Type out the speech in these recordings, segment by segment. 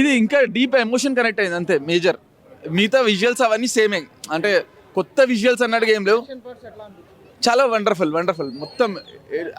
ఇది ఇంకా deep emotion connect అయింది అంతే మేజర్ మిగతా విజువల్స్ అవన్నీ సేమే అంటే కొత్త విజువల్స్ అన్నట్టుగా ఏం లేవు. చాలా వండర్ఫుల్ వండర్ఫుల్ మొత్తం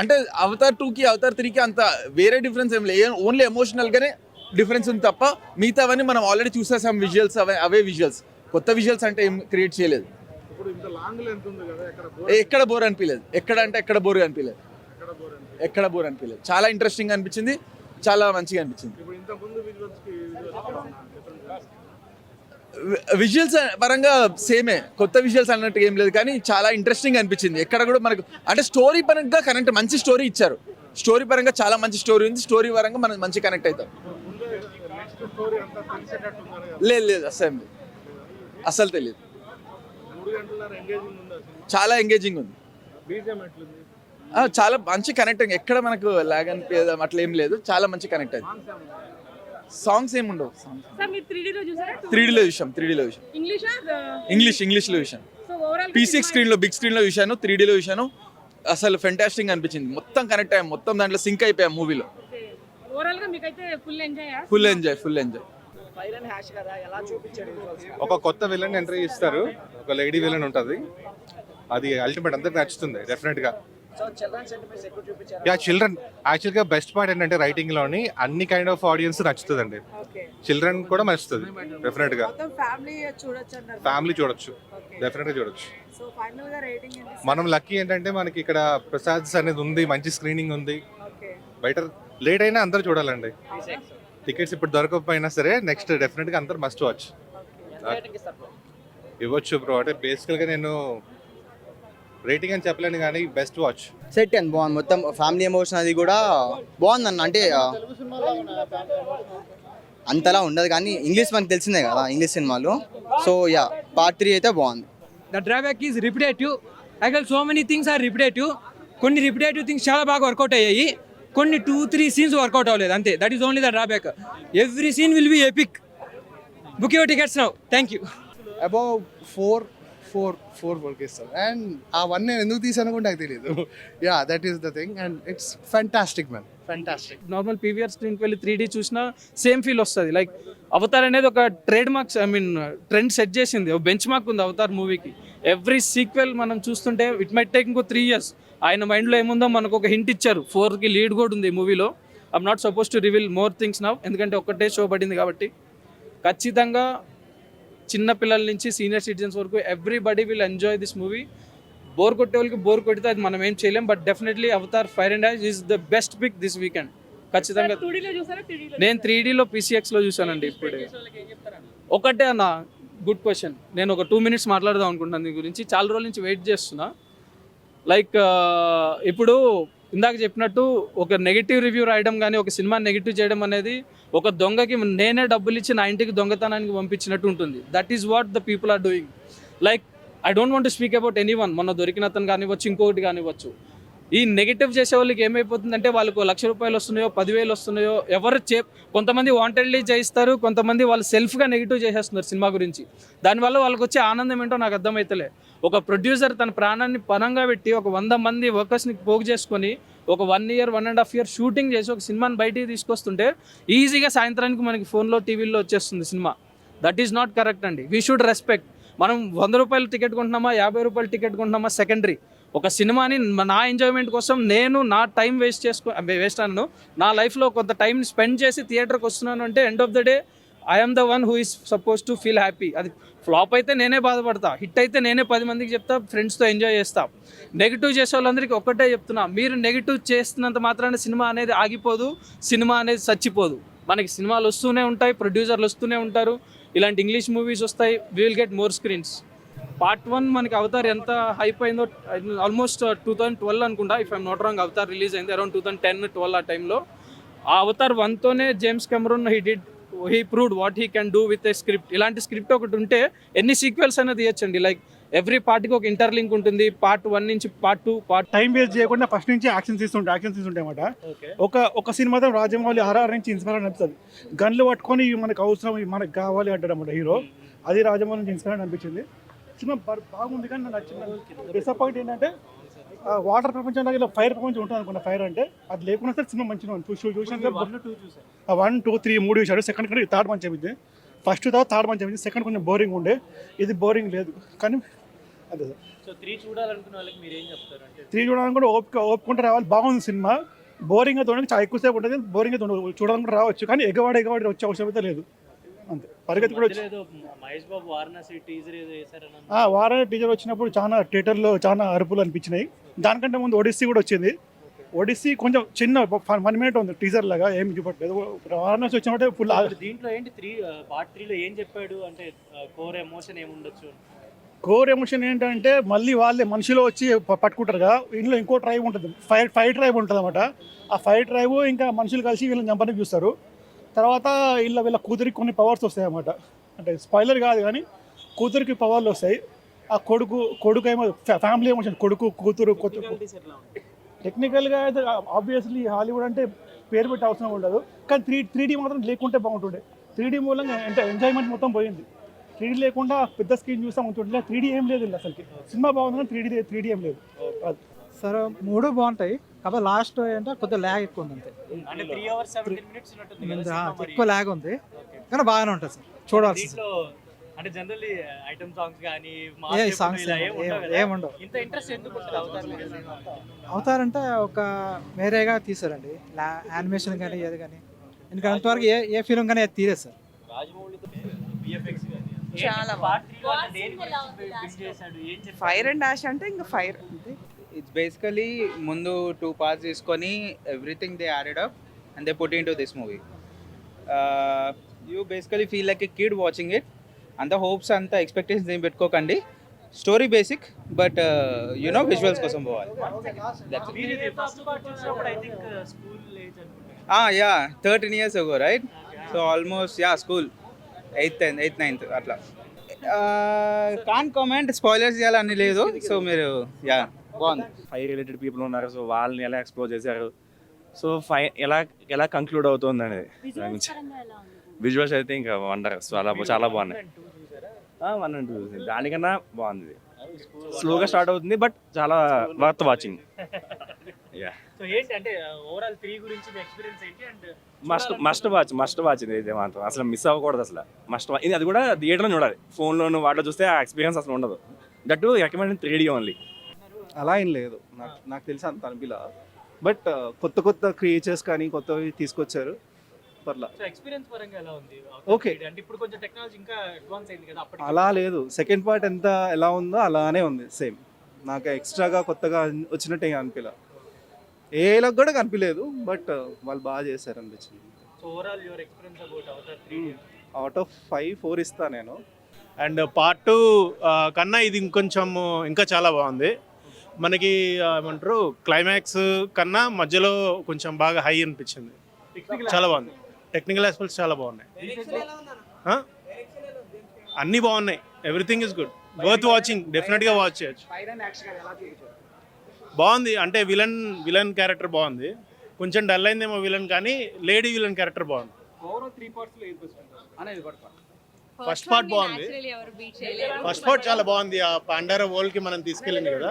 అంటే అవతార్ టూకి అవతార్ త్రీకి అంత వేరే డిఫరెన్స్ ఏం లేదు. ఓన్లీ ఎమోషనల్గానే డిఫరెన్స్ ఉంది తప్ప మిగతావన్నీ మనం ఆల్రెడీ చూసేసాం విజువల్స్ అవే అవే విజువల్స్ కొత్త విజువల్స్ అంటే ఏం క్రియేట్ చేయలేదు. ఎక్కడ బోర్ అనిపించలేదు ఎక్కడ అంటే ఎక్కడ బోర్ అనిపించలేదు ఎక్కడ బోర్ అని ఎక్కడ బోర్ అనిపించలేదు చాలా ఇంట్రెస్టింగ్ అనిపించింది. చాలా మంచిగా అనిపించింది. విజువల్స్ పరంగా సేమే. కొత్త విజువల్స్ అన్నట్టు ఏం లేదు కానీ చాలా ఇంట్రెస్టింగ్ అనిపించింది. ఎక్కడ కూడా మనకు అంటే స్టోరీ పరంగా కనెక్ట్ మంచి స్టోరీ ఇచ్చారు. స్టోరీ పరంగా చాలా మంచి స్టోరీ ఉంది. స్టోరీ పరంగా మనం మంచి కనెక్ట్ అవుతాం. లేదు లేదు అసలు లేదు. అసలు తెలియదు చాలా ఎంగేజింగ్ ఉంది. చాలా మంచి కనెక్టింగ్ ఎక్కడ మనకు లాగ్ అనిపించదు అట్లా ఏం లేదు. చాలా మంచి కనెక్ట్ అయింది. సాంగ్స్ ఏమి ఉండవు సాంగ్స్ సార్ మీరు త్రీ డీలో చూసారా? త్రీ డీలో చూసాం త్రీ డీలో చూసాం. ఇంగ్లీషా ఇంగ్లీష్ ఇంగ్లీష్లో చూసాం. సో ఓవరాల్ పీసీ స్క్రీన్లో బిగ్ స్క్రీన్లో చూశాను త్రీ డీలో చూశాను అసలు ఫెంటాస్టింగ్ అనిపించింది. మొత్తం కనెక్ట్ అయ్యాం. మొత్తం దాంట్లో సింక్ అయిపోయాం మూవీలో ఓవరాల్గా మీకైతే full enjoy full enjoy full enjoy ఒక కొత్త విలన్ ఎంట్రీ ఇస్తారు. ఒక లేడీ విలన్ ఉంటుంది. అది అల్టిమేట్ అందరికి నచ్చుతుంది డెఫినెట్గా. యా చిల్డ్రన్ యాక్చువల్గా బెస్ట్ పార్ట్ ఏంటంటే రైటింగ్లోని అన్ని కైండ్ ఆఫ్ ఆడియన్స్ నచ్చుతుందండి. చిల్డ్రన్ కూడా నచ్చుతుంది డెఫినెట్గా. మొత్తం ఫ్యామిలీ చూడొచ్చు ఫ్యామిలీ చూడొచ్చు. డెఫినెట్గా చూడొచ్చు. సో ఫైనల్గా రేటింగ్ ఏంటి? మనం లక్కీ ఏంటంటే మనకి ఇక్కడ ప్రసాద్స్ అనేది ఉంది మంచి స్క్రీనింగ్ ఉంది. ఓకే బయట లేట్ అయినా అందరూ చూడాలండి. టికెట్స్ ఇప్పుడు దొరకకపోయినా సరే నెక్స్ట్ డెఫినెట్గా అందరు మస్ట్ వాచ్ ఇవ్వచ్చు బ్రో అంటే బేసికల్గా నేను రేటింగ్ అని చెప్పలేను కానీ బెస్ట్ వాచ్. సెట్ అండ్ బాగుంది. మొత్తం ఫ్యామిలీ ఎమోషన్ అది కూడా బాగుంది అన్న అంటే అంతలా ఉండదు కానీ ఇంగ్లీష్ మనకు తెలిసిందే కదా ఇంగ్లీష్ సినిమాలు. సో యా పార్ట్ త్రీ అయితే బాగుంది. The drawback is repetitive actual so many things are repetitive కొన్ని రిపిటేటివ్ థింగ్స్ చాలా బాగా వర్కౌట్ అయ్యాయి. కొన్ని టూ త్రీ సీన్స్ వర్కౌట్ అవ్వలేదు అంతే. That is only the drawback every scene will be epic book your tickets now thank you above four four four work ఇస్తాను. And ఆ one నేను ఎందుకు తీసాను కూడా నాకు తెలియదు yeah that is the thing and it's fantastic man fantastic normal PVR స్క్రీన్కి వెళ్ళి three D చూసినా సేమ్ ఫీల్ వస్తుంది. లైక్ అవతార్ అనేది ఒక trademarks I mean trend set చేసింది. ఒక బెంచ్ మార్క్ ఉంది అవతార్ మూవీకి ఎవ్రీ సీక్వెల్ మనం చూస్తుంటే ఇట్ మైట్ టేక్ ఇంకో త్రీ ఇయర్స్ ఆయన మైండ్లో ఏముందో మనకు ఒక హింట్ ఇచ్చారు. ఫోర్కి లీడ్ కూడా ఉంది మూవీలో I'm not suppose to reveal more things now ఎందుకంటే ఒక్కటే షో పడింది కాబట్టి ఖచ్చితంగా చిన్న పిల్లల నుంచి సీనియర్ సిటిజన్స్ వరకు everybody will enjoy this movie bore కొట్టే వాళ్ళకి బోర్ కొడితే అది మనం ఏం చేయలేం but definitely Avatar fire and ash is the best pick this weekend ఖచ్చితంగా. నేను త్రీ డీలో పీసీఎక్స్లో చూసానండి ఇప్పుడే. ఒకటే అన్న గుడ్ క్వశ్చన్ నేను ఒక టూ మినిట్స్ మాట్లాడదాం అనుకుంటున్నాను దీని గురించి. చాలా రోజుల నుంచి వెయిట్ చేస్తున్నా. లైక్ ఇప్పుడు ఇందాక చెప్పినట్టు ఒక నెగిటివ్ రివ్యూ రాయడం కానీ ఒక సినిమా నెగిటివ్ చేయడం అనేది ఒక దొంగకి నేనే డబ్బులు ఇచ్చి నా ఇంటికి దొంగతనానికి పంపించినట్టు ఉంటుంది. That is what the people are doing like I don't want speak about anyone మొన్న దొరికిన అతను కానివ్వచ్చు ఇంకొకటి కానివ్వచ్చు. ఈ నెగిటివ్ చేసే వాళ్ళకి ఏమైపోతుందంటే వాళ్ళకు లక్ష రూపాయలు వస్తున్నాయో పదివేలు వస్తున్నాయో ఎవరు చే కొంతమంది వాంటెడ్లీ చేయిస్తారు కొంతమంది వాళ్ళు సెల్ఫ్గా నెగిటివ్ చేసేస్తున్నారు సినిమా గురించి. దానివల్ల వాళ్ళకి వచ్చే ఆనందం ఏంటో నాకు అర్థమవుతలే ఒక ప్రొడ్యూసర్ తన ప్రాణాన్ని పనంగా పెట్టి ఒక వంద మంది వర్కర్స్ని పోగు చేసుకొని ఒక one year one and half year shooting చేసి ఒక సినిమాని బయటికి తీసుకొస్తుంటే ఈజీగా సాయంత్రానికి మనకి ఫోన్లో టీవీల్లో వచ్చేస్తుంది సినిమా. దట్ ఈస్ నాట్ కరెక్ట్ అండి. వీ షుడ్ రెస్పెక్ట్ మనం వంద రూపాయలు టికెట్ కొంటున్నామా యాభై రూపాయలు టికెట్ కొంటున్నామా సెకండరీ ఒక సినిమాని నా ఎంజాయ్మెంట్ కోసం నేను నా టైం వేస్ట్ చేసుకో వేస్ట్ అన్నాను నా లైఫ్లో కొంత టైం స్పెండ్ చేసి థియేటర్కి వస్తున్నాను అంటే end of the day I'm the one who is suppose to feel happy అది ఫ్లాప్ అయితే నేనే బాధపడతా. హిట్ అయితే నేనే పది మందికి చెప్తా ఫ్రెండ్స్తో ఎంజాయ్ చేస్తా. నెగిటివ్ చేసే వాళ్ళందరికీ ఒక్కటే చెప్తున్నా. మీరు నెగిటివ్ చేస్తున్నంత మాత్రాన సినిమా అనేది ఆగిపోదు సినిమా అనేది చచ్చిపోదు. మనకి సినిమాలు వస్తూనే ఉంటాయి ప్రొడ్యూసర్లు వస్తూనే ఉంటారు. ఇలాంటి ఇంగ్లీష్ మూవీస్ వస్తాయి we will get more screens part one మనకి అవతార్ ఎంత హైప్ అయిందో ఆల్మోస్ట్ టూ థౌసండ్ ట్వెల్వ్ అనుకుంటా. If I'm not wrong Avatar release అయింది around two thousand ten twelve ఆ టైంలో ఆ Avatar వన్తోనే James Cameron he did he proved what he can do with a script ఇలాంటి script ఒకటి ఉంటే ఎన్ని సీక్వెల్స్ అనేది తీయచ్చండి. లైక్ ఎవ్రీ పార్ట్కి ఒక ఇంటర్లింక్ ఉంటుంది. పార్ట్ వన్ నుంచి part two part time waste చేయకుండా ఫస్ట్ నుంచి యాక్షన్ తీస్తుంటాయి యాక్షన్ తీస్తుంటాయి అన్నమాట. ఒక ఒక సినిమాతో రాజమౌళి ఆర్ఆర్ నుంచి ఇన్స్పైర్ అనిపిస్తుంది. గన్లు పట్టుకొని మనకు అవసరం మనకు కావాలి అంటాడు అన్నమాట హీరో. అది రాజమౌళి నుంచి ఇన్స్పైర్ అనిపించింది. సినిమా బాగుంది కానీ నాకు నచ్చిన డిసప్పాయింట్ ఏంటంటే వాటర్ ప్రపంచంలో ఇలా ఫైర్ ప్రపంచం ఉంటుంది అనుకున్న ఫైర్ అంటే అది లేకుండా సరే సినిమా మంచిగా ఉంది. చూసి చూసిన వన్ టూ త్రీ మూడు చూశాడు సెకండ్ కంటే థర్డ్ మంచి అయింది ఫస్ట్ తర్వాత థర్డ్ మంచి అయింది సెకండ్ కొంచెం బోరింగ్ ఉండే. ఇది బోరింగ్ లేదు. కానీ అదే. సార్ త్రీ చూడాలనుకున్న వాళ్ళకి మీరు ఏం చెప్తారు? అంటే త్రీ చూడడానికి కూడా ఓపిక ఓపుకుంటే రావాలి. బాగుంది సినిమా. బోరింగ్గా చూడడానికి చాలా ఎక్కువసేపు ఉంటుంది. బోరింగ్గా చూడడానికి కూడా రావచ్చు. కానీ ఎగవాడి ఎగవాడి వచ్చే అవసరం అయితే లేదు. అంతే. పరిగెత్తి కూడా మహేష్ బాబు వారణాసి టీజర్ టీజర్ వచ్చినప్పుడు చాలా థియేటర్లో చాలా అరుపులు అనిపించినాయి. దానికంటే ముందు ఒడిస్సీ కూడా వచ్చింది. ఒడిస్సీ కొంచెం చిన్న వన్ మినిట్ ఉంది టీజర్ లాగా ఏమి చూపట్లేదు వారణాసి వచ్చినట్టే ఫుల్ దీంట్లో ఏంటి త్రీ పార్ట్ త్రీలో ఏం చెప్పాడు? అంటే కోర్ ఎమోషన్ ఏముండొచ్చు? కోర్ ఎమోషన్ ఏంటంటే మళ్ళీ వాళ్ళే మనిషిలో వచ్చి పట్టుకుంటారుగా. ఇంట్లో ఇంకో ట్రైబ్ ఉంటుంది. ఫైర్ ఫైర్ ట్రైబ్ ఉంటుంది అనమాట ఆ ఫైర్ ట్రైబ్ ఇంకా మనుషులు కలిసి వీళ్ళని చంపడానికి చూస్తారు. తర్వాత వీళ్ళ వీళ్ళ కూతురికి కొన్ని పవర్స్ వస్తాయి అన్నమాట అంటే స్పాయిలర్ కాదు కానీ కూతురికి పవర్లు వస్తాయి. ఆ కొడుకు కొడుకు ఏమో ఫ్యామిలీ ఎమోషన్ కొడుకు కూతురు టెక్నికల్గా అయితే ఆబ్వియస్లీ హాలీవుడ్ అంటే పేరు పెట్టే అవసరం ఉండదు. కానీ త్రీ త్రీ డీ మాత్రం లేకుంటే బాగుంటుండే. త్రీ డీ మూలంగా అంటే ఎంజాయ్మెంట్ మొత్తం పోయింది. త్రీ డీ లేకుండా పెద్ద స్క్రీన్ చూస్తాం ఉంటుండే త్రీ డీ ఏం లేదు అసలుకి. సినిమా బాగుంది కానీ త్రీ డీ త్రీ డీ ఏం లేదు. సరే మూడు బాగుంటాయి. కాకపోతే లాస్ట్ అంటే కొద్దిగా ల్యాగ్ ఎక్కువ ఉంది అంతే. త్రీ. ఎక్కువ ల్యాగ్ ఉంది. కానీ బాగానే ఉంటుంది సార్. చూడాల్సి అంటే జనరల్లీ ఐటమ్ సాంగ్స్ కానీ ఏ సాంగ్స్ ఏముండవు ఇంత ఇంట్రెస్ట్ ఎందుకు? అవుతారంటే ఒక వేరేగా తీసారండి యానిమేషన్ కానీ ఏది కానీ ఎందుకంటే అంతవరకు ఏ ఏ ఫిలిం కానీ అది తీరేది సార్. చాలా? ఫైర్ అండ్ డాష్ అంటే ఇంకా ఫైర్ ఇట్స్ బేసికలీ ముందు టూ పార్ట్స్ తీసుకొని everything they added up and they put in to this movie you basically feel like a kid watching it అంత హోప్స్ అంత ఎక్స్పెక్టేషన్స్ ఏం పెట్టుకోకండి. Story basic but you know visuals కోసం పోవాలి. Yeah thirteen years ago right so almost yeah school eighth eighth ninth అట్లా. కాన్ comment spoilers చేయాలని లేదు. సో మీరు యా బాగుంది. ఫైర్ రిలేటెడ్ పీపుల్ ఉన్నారు. సో వాళ్ళని ఎలా ఎక్స్ప్లోర్ చేశారు? సో ఫై ఎలా ఎలా కంక్లూడ్ అవుతుంది అనేది దాని గురించి. విజువల్స్ అయితే ఇంకా వండర్ చాలా చాలా బాగున్నాయి. వన్ అండ్ టూ దానికన్నా బాగుంది. స్లోగా స్టార్ట్ అవుతుంది బట్ చాలా worth watching must must watch must watch ఇది మాత్రం. అసలు మిస్ అవ్వకూడదు అసలు. మస్ట్ ఇది అది కూడా థియేటర్లో చూడాలి. ఫోన్లోను వాటిలో చూస్తే ఆ ఎక్స్పీరియన్స్ అసలు ఉండదు. That recommend three D only అలా ఏం లేదు. నాకు నాకు తెలిసి అంత అనిపిలా. బట్ కొత్త కొత్త క్రియేచర్స్ కానీ కొత్తవి తీసుకొచ్చారు. పర్లా. సో ఎక్స్పీరియన్స్ పరంగా ఎలా ఉంది. అంటే ఇప్పుడు కొంచెం టెక్నాలజీ ఇంకా అడ్వాన్స్ అయింది కదా అప్పటికి. అలా లేదు. సెకండ్ పార్ట్ ఎంత ఎలా ఉందో అలానే ఉంది సేమ్. నాకు ఎక్స్ట్రాగా కొత్తగా వచ్చినట్టు ఏం అనిపించలే ఏలకు కూడా కనిపించలేదు బట్ వాళ్ళు బాగా చేశారు అనిపించింది so overall your experience about Avatar three out of five four ఇస్తా నేను. అండ్ పార్ట్ టూ కన్నా ఇది ఇంకొంచెం ఇంకా చాలా బాగుంది. మనకి ఏమంటారు క్లైమాక్స్ కన్నా మధ్యలో కొంచెం బాగా హై అనిపించింది. చాలా బాగుంది. టెక్నికల్ ఆస్పెక్ట్స్ చాలా బాగున్నాయి? అన్నీ బాగున్నాయి. Everything is good worth watching డెఫినెట్గా వాచ్ చేయొచ్చు. బాగుంది. అంటే విలన్ విలన్ క్యారెక్టర్ బాగుంది. కొంచెం డల్ అయిందేమో విలన్ కానీ లేడీ విలన్ క్యారెక్టర్ బాగుంది. ఫస్ట్ పార్ట్ బాగుంది. ఫస్ట్ పార్ట్ చాలా బాగుంది. ఆ పాండారా వరల్డ్కి మనం తీసుకెళ్ళింది కదా.